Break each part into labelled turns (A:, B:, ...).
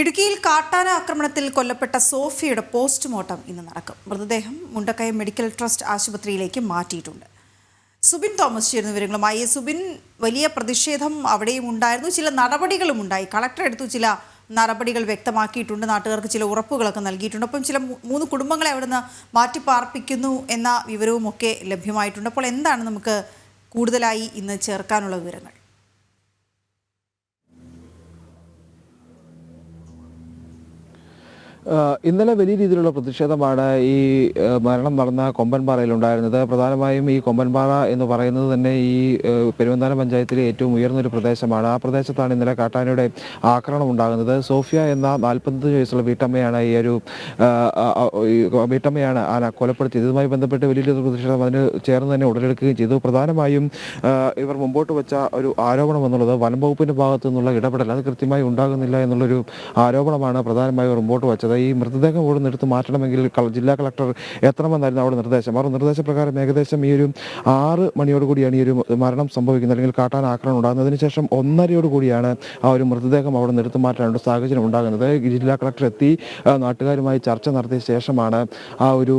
A: ഇടുക്കിയിൽ കാട്ടാന ആക്രമണത്തിൽ കൊല്ലപ്പെട്ട സോഫിയുടെ പോസ്റ്റ്മോർട്ടം ഇന്ന് നടക്കും. മൃതദേഹം മുണ്ടക്കയം മെഡിക്കൽ ട്രസ്റ്റ് ആശുപത്രിയിലേക്ക് മാറ്റിയിട്ടുണ്ട്. സുബിൻ തോമസ് ചേരുന്ന വിവരങ്ങളുമായി. സുബിൻ വലിയ പ്രതിഷേധം അവിടെയും ഉണ്ടായിരുന്നു. ചില നടപടികളും ഉണ്ടായി. കളക്ടർ എടുത്തു ചില നടപടികൾ വ്യക്തമാക്കിയിട്ടുണ്ട്. നാട്ടുകാർക്ക് ചില ഉറപ്പുകളൊക്കെ നൽകിയിട്ടുണ്ട്. അപ്പം ചില മൂന്ന് കുടുംബങ്ങളെ അവിടുന്ന് മാറ്റിപ്പാർപ്പിക്കുന്നു എന്ന വിവരവും ഒക്കെ ലഭ്യമായിട്ടുണ്ട്. അപ്പോൾ എന്താണ് നമുക്ക് കൂടുതലായി ഇന്ന് ചേർക്കാനുള്ള വിവരങ്ങൾ?
B: ഇന്നലെ വലിയ രീതിയിലുള്ള പ്രതിഷേധമാണ് ഈ മരണം നടന്ന കൊമ്പൻപാറയിൽ ഉണ്ടായിരുന്നത്. പ്രധാനമായും ഈ കൊമ്പൻപാറ എന്ന് പറയുന്നത് തന്നെ ഈ പെരുവന്താനം പഞ്ചായത്തിലെ ഏറ്റവും ഉയർന്നൊരു പ്രദേശമാണ്. ആ പ്രദേശത്താണ് ഇന്നലെ കാട്ടാനയുടെ ആക്രമണം ഉണ്ടാകുന്നത്. സോഫിയ എന്ന നാൽപ്പത്തഞ്ച് വയസ്സുള്ള വീട്ടമ്മയാണ് ഈ ഒരു വീട്ടമ്മയാണ് ആന കൊലപ്പെടുത്തിയത്. ഇതുമായി ബന്ധപ്പെട്ട് വലിയ രീതിയിൽ പ്രതിഷേധം അതിന് ചേർന്ന് തന്നെ ഉടലെടുക്കുകയും ചെയ്തു. പ്രധാനമായും ഇവർ മുമ്പോട്ട് വെച്ച ഒരു ആരോപണം എന്നുള്ളത് വനം വകുപ്പിന്റെ ഭാഗത്തു നിന്നുള്ള ഇടപെടൽ അത് കൃത്യമായി ഉണ്ടാകുന്നില്ല എന്നുള്ളൊരു ആരോപണമാണ് പ്രധാനമായും മുമ്പോട്ട് വെച്ചത്. ഈ മൃതദേഹം എടുത്ത് മാറ്റണമെങ്കിൽ ജില്ലാ കളക്ടർ എത്തണമെന്നായിരുന്നു അവിടെ നിർദ്ദേശം. അവർ നിർദ്ദേശപ്രകാരം ഏകദേശം ഈ ഒരു ആറ് മണിയോടുകൂടിയാണ് ഈ ഒരു മരണം സംഭവിക്കുന്നത്. അല്ലെങ്കിൽ കാട്ടാൻ ആക്രമണം ഉണ്ടാകുന്നതിന് ശേഷം ഒന്നരയോടുകൂടിയാണ് ആ ഒരു മൃതദേഹം അവിടെ നിന്ന് മാറ്റാനുള്ള സാഹചര്യം ഉണ്ടാകുന്നത്. ജില്ലാ കളക്ടർ എത്തി നാട്ടുകാരുമായി ചർച്ച നടത്തിയ ശേഷമാണ് ആ ഒരു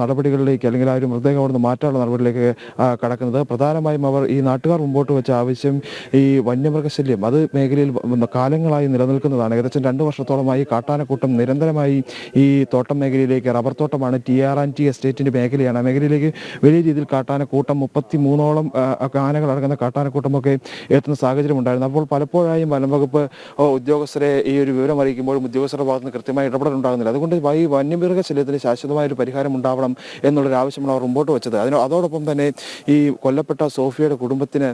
B: നടപടികളിലേക്ക് അല്ലെങ്കിൽ ആ ഒരു മൃതദേഹം അവിടെ നിന്ന് മാറ്റാനുള്ള നടപടിയിലേക്ക് ആ, കടക്കുന്നത്. പ്രധാനമായും അവർ ഈ നാട്ടുകാർ മുമ്പോട്ട് വെച്ച ആവശ്യം ഈ വന്യമൃഗശല്യം അത് മേഖലയിൽ കാലങ്ങളായി നിലനിൽക്കുന്നതാണ്. ഏകദേശം രണ്ട് വർഷത്തോളമായി കാട്ടാനക്കൂട്ടം നിരന്തരമായി ഈ തോട്ടം മേഖലയിലേക്ക് റബ്ബർ തോട്ടമാണ് ടി ആർ ആൻഡ് ടി എസ്റ്റേറ്റിന്റെ മേഖലയാണ്. ആ മേഖലയിലേക്ക് വലിയ രീതിയിൽ കാട്ടാനക്കൂട്ടം മുപ്പത്തി മൂന്നോളം ആനകൾ അടങ്ങുന്ന കാട്ടാനക്കൂട്ടമൊക്കെ എത്തുന്ന സാഹചര്യം ഉണ്ടായിരുന്നു. അപ്പോൾ പലപ്പോഴായും വനം വകുപ്പ് ഉദ്യോഗസ്ഥരെ ഈ ഒരു വിവരം അറിയിക്കുമ്പോഴും ഉദ്യോഗസ്ഥരുടെ ഭാഗത്ത് നിന്ന് കൃത്യമായി ഇടപെടൽ ഉണ്ടാകുന്നില്ല അതുകൊണ്ട് ഈ വന്യമൃഗ ശല്യത്തിന് ശാശ്വതമായ ഒരു പരിഹാരം ഉണ്ടാവണം എന്നുള്ളൊരു ആവശ്യമാണ് അവർ മുമ്പോട്ട് വെച്ചത്. അതിന് അതോടൊപ്പം തന്നെ ഈ കൊല്ലപ്പെട്ട സോഫിയയുടെ കുടുംബത്തിന്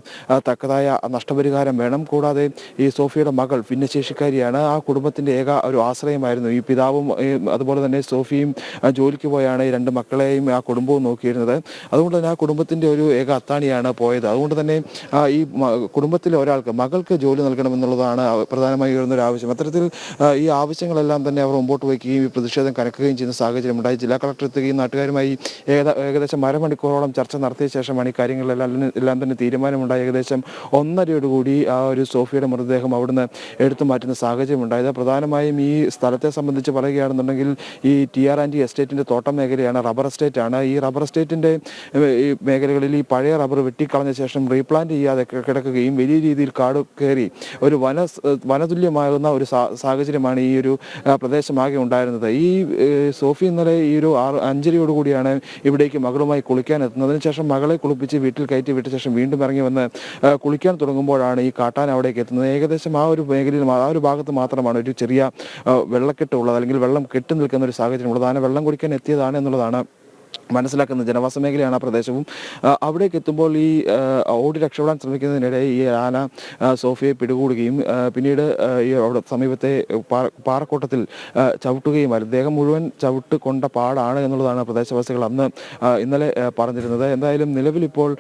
B: തക്കതായ നഷ്ടപരിഹാരം വേണം. കൂടാതെ ഈ സോഫിയയുടെ മകൾ ഭിന്നശേഷിക്കാരിയാണ്. ആ കുടുംബത്തിന്റെ ഏക ഒരു ആശ്രയമായിരുന്നു ഈ പിതാവും അതുപോലെ തന്നെ സോഫിയും ജോലിക്ക് പോയാണ് ഈ രണ്ട് മക്കളെയും ആ കുടുംബവും നോക്കിയിരുന്നത്. അതുകൊണ്ട് തന്നെ ആ കുടുംബത്തിന്റെ ഒരു ഏക അത്താണിയാണ് പോയത്. അതുകൊണ്ട് തന്നെ ഈ കുടുംബത്തിലെ ഒരാൾക്ക് മകൾക്ക് ജോലി നൽകണമെന്നുള്ളതാണ് പ്രധാനമായി ഉയർന്ന ഒരു ആവശ്യം. അത്തരത്തിൽ ഈ ആവശ്യങ്ങളെല്ലാം തന്നെ അവർ മുമ്പോട്ട് വയ്ക്കുകയും ഈ പ്രതിഷേധം കനക്കുകയും ചെയ്യുന്ന സാഹചര്യം ഉണ്ടായി. ജില്ലാ കളക്ടർ എത്തുകയും നാട്ടുകാരുമായി ഏകദേശം അരമണിക്കൂറോളം ചർച്ച നടത്തിയ ശേഷമാണ് ഈ കാര്യങ്ങളെല്ലാം എല്ലാം തന്നെ തീരുമാനമുണ്ടായി. ഏകദേശം ഒന്നരയോടുകൂടി ആ ഒരു സോഫിയുടെ മൃതദേഹം അവിടുന്ന് എടുത്തു മാറ്റുന്ന സാഹചര്യം ഉണ്ടായത് പ്രധാനമായും ഈ സ്ഥലത്തെ സംബന്ധിച്ച് പറയുകയാണെന്നുണ്ടെങ്കിൽ ഈ ടി ആർ ആൻഡ് എസ്റ്റേറ്റിന്റെ തോട്ടം മേഖലയാണ് റബ്ബർ എസ്റ്റേറ്റ് ആണ് ഈ റബ്ബർ എസ്റ്റേറ്റിന്റെ ഈ മേഖലകളിൽ ഈ പഴയ റബ്ബർ വെട്ടിക്കളഞ്ഞ ശേഷം റീപ്ലാന്റ് ചെയ്യാതെ കിടക്കുകയും വലിയ രീതിയിൽ കാട് കയറി ഒരു വന വനതുല്യമാകുന്ന ഒരു സാഹചര്യമാണ് ഈ ഒരു പ്രദേശമാകെ ഉണ്ടായിരുന്നത്. ഈ സോഫി ഇന്നലെ ഈ ഒരു ആറ് അഞ്ചരയോട് കൂടിയാണ് ഇവിടേക്ക് മകളുമായി കുളിക്കാൻ എത്തുന്നതിന് ശേഷം മകളെ കുളിപ്പിച്ച് വീട്ടിൽ കയറ്റി വിട്ട ശേഷം വീണ്ടും ഇറങ്ങി വന്ന് കുളിക്കാൻ തുടങ്ങുമ്പോഴാണ് ഈ കാട്ടാൻ അവിടേക്ക് എത്തുന്നത്. ഏകദേശം ആ ഒരു മേഖലയിൽ ആ ഒരു ഭാഗത്ത് മാത്രമാണ് ഒരു ചെറിയ വെള്ളക്കെട്ട് അല്ലെങ്കിൽ വെള്ളം കെട്ടി നിൽക്കുന്ന ഒരു സാഹചര്യം ഉള്ളതാണ്. വെള്ളം കുടിക്കാൻ എത്തിയതാണ് എന്നുള്ളതാണ് മനസ്സിലാക്കുന്നത് ജനവാസ മേഖലയാണ് ആ പ്രദേശവും. അവിടേക്ക് എത്തുമ്പോൾ ഈ ഓടി രക്ഷപ്പെടാൻ ശ്രമിക്കുന്നതിനിടെ ഈ ആന സോഫിയെ പിടികൂടുകയും പിന്നീട് ഈ അവിടെ സമീപത്തെ പാറക്കോട്ടത്തിൽ ചവിട്ടുകയുമായിരുന്നു അദ്ദേഹം മുഴുവൻ ചവിട്ട് കൊണ്ട പാടാണ് എന്നുള്ളതാണ് പ്രദേശവാസികൾ അന്ന് ഇന്നലെ പറഞ്ഞിരുന്നത്. എന്തായാലും നിലവിലിപ്പോൾ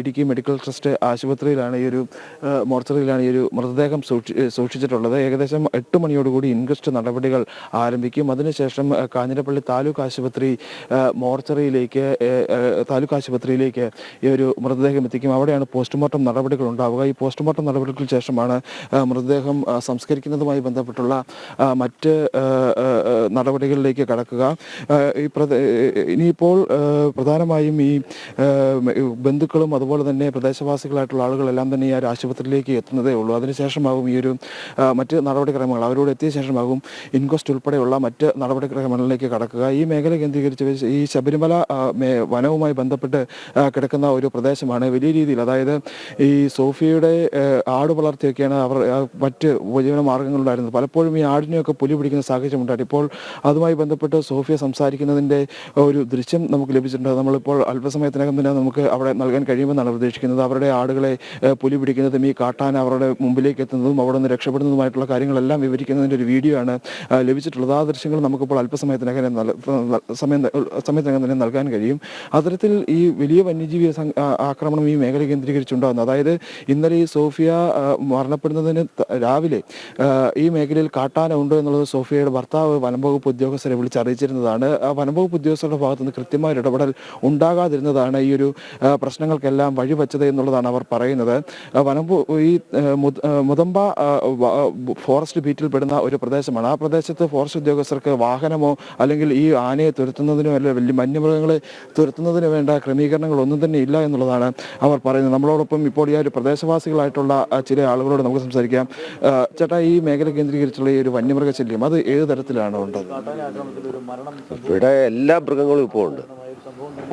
B: ഇടുക്കി മെഡിക്കൽ ട്രസ്റ്റ് ആശുപത്രിയിലാണ് ഈ ഒരു മോർച്ചറിയിലാണ് ഈ ഒരു മൃതദേഹം സൂക്ഷിച്ചിട്ടുള്ളത്. ഏകദേശം എട്ട് മണിയോടുകൂടി ഇൻക്വസ്റ്റ് നടപടികൾ ആരംഭിക്കും. അതിനുശേഷം കാഞ്ഞിരപ്പള്ളി താലൂക്ക് ആശുപത്രി ആ, ഏ, താലൂക്ക് ആശുപത്രിയിലേക്ക് ഈ ഒരു മൃതദേഹം എത്തിക്കും. അവിടെയാണ് പോസ്റ്റ്മോർട്ടം നടപടികൾ ഉണ്ടാവുക. ഈ പോസ്റ്റ്മോർട്ടം നടപടികൾക്ക് ശേഷമാണ് മൃതദേഹം സംസ്കരിക്കുന്നതുമായി ബന്ധപ്പെട്ടുള്ള മറ്റ് നടപടികളിലേക്ക് കടക്കുക. ഈ ഇനിയിപ്പോൾ പ്രധാനമായും ഈ ബന്ധുക്കളും അതുപോലെ തന്നെ പ്രദേശവാസികളായിട്ടുള്ള ആളുകളെല്ലാം തന്നെ ഈ ഒരു ആശുപത്രിയിലേക്ക് എത്തുന്നതേ ഉള്ളൂ. അതിനുശേഷമാകും ഈ ഒരു മറ്റ് നടപടിക്രമങ്ങൾ. അവരോട് എത്തിയ ശേഷമാകും ഇൻക്വസ്റ്റ് ഉൾപ്പെടെയുള്ള മറ്റ് നടപടിക്രമങ്ങളിലേക്ക് കടക്കുക. ഈ മേഖല കേന്ദ്രീകരിച്ച് ഈ ശബരിമല മേ- വനവുമായി ബന്ധപ്പെട്ട് കിടക്കുന്ന ഒരു പ്രദേശമാണ്. വലിയ രീതിയിൽ അതായത് ഈ സോഫിയയുടെ ആട് വളർത്തിയൊക്കെയാണ് അവർ മറ്റ് ഉപജീവന മാർഗങ്ങളുണ്ടായിരുന്നത്. പലപ്പോഴും ഈ ആടിനെയൊക്കെ പുലി പിടിക്കുന്ന സാഹചര്യം ഉണ്ടായിട്ട് ഇപ്പോൾ അതുമായി ബന്ധപ്പെട്ട് സോഫിയ സംസാരിക്കുന്നതിന്റെ ഒരു ദൃശ്യം നമുക്ക് ലഭിച്ചിട്ടുണ്ട്. നമ്മളിപ്പോൾ അല്പസമയത്തിനകം തന്നെ നമുക്ക് അവിടെ നൽകാൻ കഴിയുമെന്നാണ് പ്രതീക്ഷിക്കുന്നത്. അവരുടെ ആടുകളെ പുലി പിടിക്കുന്നതും ഈ കാട്ടാൻ അവരുടെ മുമ്പിലേക്ക് എത്തുന്നതും അവിടെ നിന്ന് രക്ഷപ്പെടുന്നതുമായിട്ടുള്ള കാര്യങ്ങളെല്ലാം വിവരിക്കുന്നതിന്റെ ഒരു വീഡിയോ ആണ് ലഭിച്ചിട്ടുള്ളത്. ആ ദൃശ്യങ്ങൾ നമുക്കിപ്പോൾ അല്പസമയത്തിനകം സമയത്തിനകം തന്നെ നൽകാൻ കഴിയും. അത്തരത്തിൽ ഈ വലിയ വന്യജീവി ആക്രമണം ഈ മേഖല കേന്ദ്രീകരിച്ചുണ്ടാകുന്നു. അതായത് ഇന്നലെ ഈ സോഫിയ മരണപ്പെടുന്നതിന് രാവിലെ ഈ മേഖലയിൽ കാട്ടാന ഉണ്ട് എന്നുള്ളത് സോഫിയയുടെ ഭർത്താവ് വനംവകുപ്പ് ഉദ്യോഗസ്ഥരെ വിളിച്ചറിയിച്ചിരുന്നതാണ്. ആ വനംവകുപ്പ് ഉദ്യോഗസ്ഥരുടെ ഭാഗത്തുനിന്ന് കൃത്യമായൊരു ഇടപെടൽ ഉണ്ടാകാതിരുന്നതാണ് ഈ ഒരു പ്രശ്നങ്ങൾക്കെല്ലാം വഴിവെച്ചത് എന്നുള്ളതാണ് അവർ പറയുന്നത്. ആ, വനംവ ഈ മുതമ്പ ഫോറസ്റ്റ് ബീറ്റിൽ പെടുന്ന ഒരു പ്രദേശമാണ്. ആ പ്രദേശത്ത് ഫോറസ്റ്റ് ഉദ്യോഗസ്ഥർക്ക് വാഹനമോ അല്ലെങ്കിൽ ഈ ആനയെ തുരത്തുന്നതിനോ അല്ലെങ്കിൽ വലിയ വന്യമൃഗങ്ങളെ തുരത്തുന്നതിന് വേണ്ട ക്രമീകരണങ്ങളൊന്നും തന്നെ ഇല്ല എന്നുള്ളതാണ് അവർ പറയുന്നത്. നമ്മളോടൊപ്പം ഇപ്പോൾ ഈ ഒരു പ്രദേശവാസികളായിട്ടുള്ള ചില ആളുകളോട് നമുക്ക് സംസാരിക്കാം. ചേട്ടാ ഈ മേഖല കേന്ദ്രീകരിച്ചുള്ള ഈ ഒരു വന്യമൃഗ ശല്യം അത് ഏത് തരത്തിലാണ് ഉണ്ടത്
C: ഇവിടെ എല്ലാ മൃഗങ്ങളും ഇപ്പോൾ ഉണ്ട്.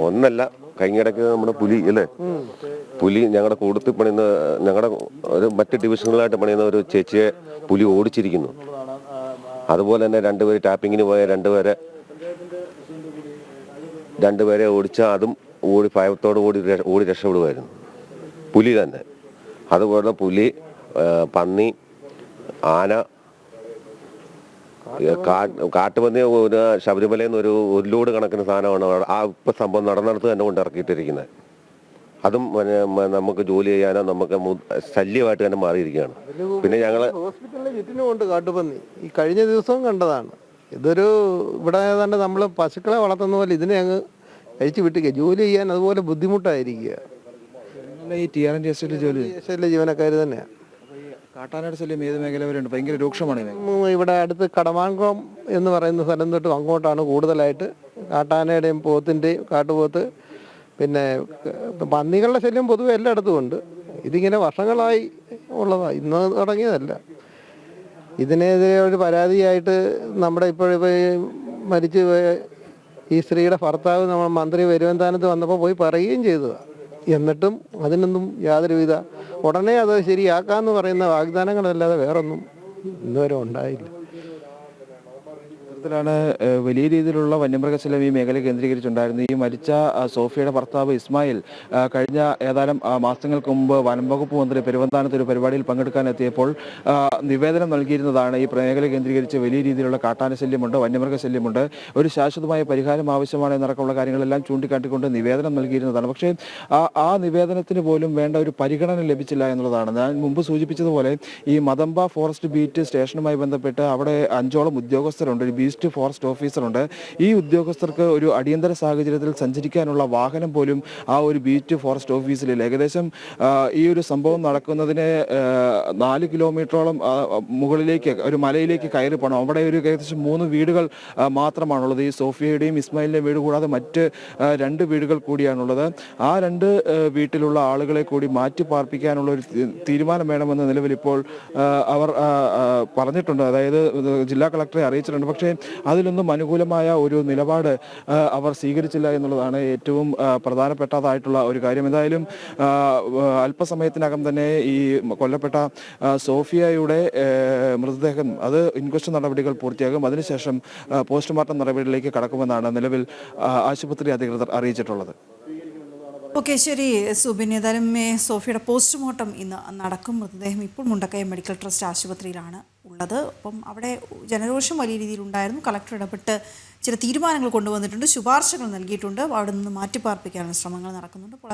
C: ഒന്നല്ല കഴിഞ്ഞിടയ്ക്ക് നമ്മുടെ പുലി അല്ലേ? പുലി ഞങ്ങളുടെ കൂടത്തിൽ പണിയുന്ന ഞങ്ങളുടെ ഒരു മറ്റ് ഡിവിഷനുകളായിട്ട് പണിയുന്ന ഒരു ചേച്ചിയെ പുലി ഓടിച്ചിരിക്കുന്നു. അതുപോലെ തന്നെ രണ്ടുപേര് ടാപ്പിങ്ങിന് പോയ രണ്ടുപേരെ രണ്ടുപേരെ ഓടിച്ചാൽ അതും ഓടി ഭയത്തോട് ഓടി ര- ഓടി രക്ഷപ്പെടുമായിരുന്നു പുലി തന്നെ. അതുപോലെ പുലി പന്നി ആന കാട്ടുപന്നി ഒരു ശബരിമലയിൽ നിന്ന് ഒരു ഒരു ലോഡ് കണക്കിന് സാധനമാണ്. ആ ഇപ്പൊ സംഭവം നടന്നിടത്ത് തന്നെ കൊണ്ട് ഇറക്കിയിട്ടിരിക്കുന്നത് അതും പിന്നെ നമുക്ക് ജോലി ചെയ്യാനോ നമുക്ക് ശല്യമായിട്ട് തന്നെ മാറിയിരിക്കുകയാണ്. പിന്നെ ഞങ്ങൾ
D: ഹോസ്പിറ്റലിലെ ചുറ്റിനുമുണ്ട് കാട്ടുപന്നി. ഈ കഴിഞ്ഞ ദിവസവും കണ്ടതാണ്. ഇതൊരു ഇവിടെ ഏതാണ്ട് നമ്മൾ പശുക്കളെ വളർത്തുന്ന പോലെ ഇതിനെ അങ്ങ് അഴിച്ചു വിട്ടിക്കുക ജോലി ചെയ്യാൻ അതുപോലെ ബുദ്ധിമുട്ടായിരിക്കുക.
B: ഈ ടി ആർ എൻ ടി എസ്റ്റേറ്റിൽ ജോലി ചെയ്യും.
D: ദേശയിലെ ജീവനക്കാർ തന്നെയാണ്
B: ശല്യം ഏത് മേഖല ഭയങ്കര രൂക്ഷമാണ്
D: ഇവിടെ അടുത്ത് കടമാൻകുളം എന്ന് പറയുന്ന സ്ഥലം തൊട്ട് അങ്ങോട്ടാണ് കൂടുതലായിട്ട് കാട്ടാനയുടെയും പോത്തിന്റെയും കാട്ടുപോത്ത്. പിന്നെ പന്നികളുടെ ശല്യം പൊതുവെ എല്ലായിടത്തും ഉണ്ട്. ഇതിങ്ങനെ വർഷങ്ങളായി ഉള്ളതാണ് ഇന്ന് തുടങ്ങിയതല്ല. ഇതിനെതിരെ ഒരു പരാതിയായിട്ട് നമ്മുടെ ഇപ്പോഴിപ്പോൾ മരിച്ചു ഈ സ്ത്രീയുടെ ഭർത്താവ് നമ്മൾ മന്ത്രി വരുവന്താനത്ത് വന്നപ്പോൾ പോയി പറയുകയും ചെയ്തതാണ് എന്നിട്ടും അതിനൊന്നും യാതൊരുവിധ ഉടനെ അത് ശരിയാക്കാന്ന് പറയുന്ന വാഗ്ദാനങ്ങളല്ലാതെ വേറൊന്നും ഇന്നുവരെ ഉണ്ടായില്ല.
B: ഇത്തരത്തിലാണ് വലിയ രീതിയിലുള്ള വന്യമൃഗശല്യം ഈ മേഖല കേന്ദ്രീകരിച്ചുണ്ടായിരുന്നു ഈ മരിച്ച സോഫിയയുടെ ഭർത്താവ് ഇസ്മായിൽ കഴിഞ്ഞ ഏതാനും മാസങ്ങൾക്ക് മുമ്പ് വനംവകുപ്പ് മന്ത്രി പെരുവന്താനത്ത് ഒരു പരിപാടിയിൽ പങ്കെടുക്കാൻ എത്തിയപ്പോൾ നിവേദനം നൽകിയിരുന്നതാണ് ഈ മേഖല കേന്ദ്രീകരിച്ച് വലിയ രീതിയിലുള്ള കാട്ടാന ശല്യമുണ്ട് വന്യമൃഗ ശല്യമുണ്ട് ഒരു ശാശ്വതമായ പരിഹാരം ആവശ്യമാണ് എന്നടക്കമുള്ള കാര്യങ്ങളെല്ലാം ചൂണ്ടിക്കാട്ടിക്കൊണ്ട് നിവേദനം നൽകിയിരുന്നതാണ്. പക്ഷേ ആ നിവേദനത്തിന് പോലും വേണ്ട ഒരു പരിഗണന ലഭിച്ചില്ല എന്നുള്ളതാണ്. ഞാൻ മുമ്പ് സൂചിപ്പിച്ചതുപോലെ ഈ മദംബ ഫോറസ്റ്റ് ബീറ്റ് സ്റ്റേഷനുമായി ബന്ധപ്പെട്ട് അവിടെ അഞ്ചോളം ഉദ്യോഗസ്ഥരുണ്ട്. ഒരു ബീസ്റ്റ് ഫോറസ്റ്റ് ഓഫീസറുണ്ട്. ഈ ഉദ്യോഗസ്ഥർക്ക് ഒരു അടിയന്തര സാഹചര്യത്തിൽ സഞ്ചരിക്കാനുള്ള വാഹനം പോലും ആ ഒരു ബീറ്റ് ഫോറസ്റ്റ് ഓഫീസിലില്ല. ഏകദേശം ഈ ഒരു സംഭവം നടക്കുന്നതിന് നാല് കിലോമീറ്ററോളം മുകളിലേക്ക് ഒരു മലയിലേക്ക് കയറി പോകണം. അവിടെ ഒരു ഏകദേശം മൂന്ന് വീടുകൾ മാത്രമാണുള്ളത്. ഈ സോഫിയയുടെയും ഇസ്മായിലിന്റെയും വീട് കൂടാതെ മറ്റ് രണ്ട് വീടുകൾ കൂടിയാണുള്ളത്. ആ രണ്ട് വീട്ടിലുള്ള ആളുകളെ കൂടി മാറ്റി പാർപ്പിക്കാനുള്ള ഒരു തീരുമാനം വേണമെന്ന നിലവിൽ ഇപ്പോൾ അവർ പറഞ്ഞിട്ടുണ്ട്. അതായത് ജില്ലാ കളക്ടറെ അറിയിച്ചിട്ടുണ്ട്. പക്ഷേ അതിലൊന്നും അനുകൂലമായ ഒരു നിലപാട് അവർ സ്വീകരിച്ചില്ല എന്നുള്ളതാണ് ഏറ്റവും പ്രധാനപ്പെട്ടതായിട്ടുള്ള ഒരു കാര്യം. എന്തായാലും അല്പസമയത്തിനകം തന്നെ ഈ കൊല്ലപ്പെട്ട സോഫിയയുടെ മൃതദേഹം അത് ഇൻക്വസ്റ്റ് നടപടികൾ പൂർത്തിയാകും. അതിനുശേഷം പോസ്റ്റ്മോർട്ടം നടപടികളിലേക്ക് കടക്കുമെന്നാണ് നിലവിൽ ആശുപത്രി അധികൃതർ അറിയിച്ചിട്ടുള്ളത്.
A: ഓക്കെ ശരി. സുബിൻ ഏതായാലും സോഫിയുടെ പോസ്റ്റ്മോർട്ടം ഇന്ന് നടക്കും. മൃതദേഹം ഇപ്പോൾ മുണ്ടക്കയം മെഡിക്കൽ ട്രസ്റ്റ് ആശുപത്രിയിലാണ് ഉള്ളത്. അപ്പം അവിടെ ജനരോഷം വലിയ രീതിയിൽ ഉണ്ടായിരുന്നു കളക്ടർ ഇടപെട്ട് ചില തീരുമാനങ്ങൾ കൊണ്ടുവന്നിട്ടുണ്ട്. ശുപാർശകൾ നൽകിയിട്ടുണ്ട്. അവിടെ നിന്ന് മാറ്റിപ്പാർപ്പിക്കാനുള്ള ശ്രമങ്ങൾ നടക്കുന്നുണ്ട്. അപ്പോൾ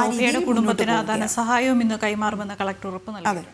A: ആ രീതിയിൽ
E: കുടുംബത്തിന്. ധനസഹായവും ഇന്ന് കൈമാറുമെന്ന് കളക്ടർ ഉറപ്പ് നൽകി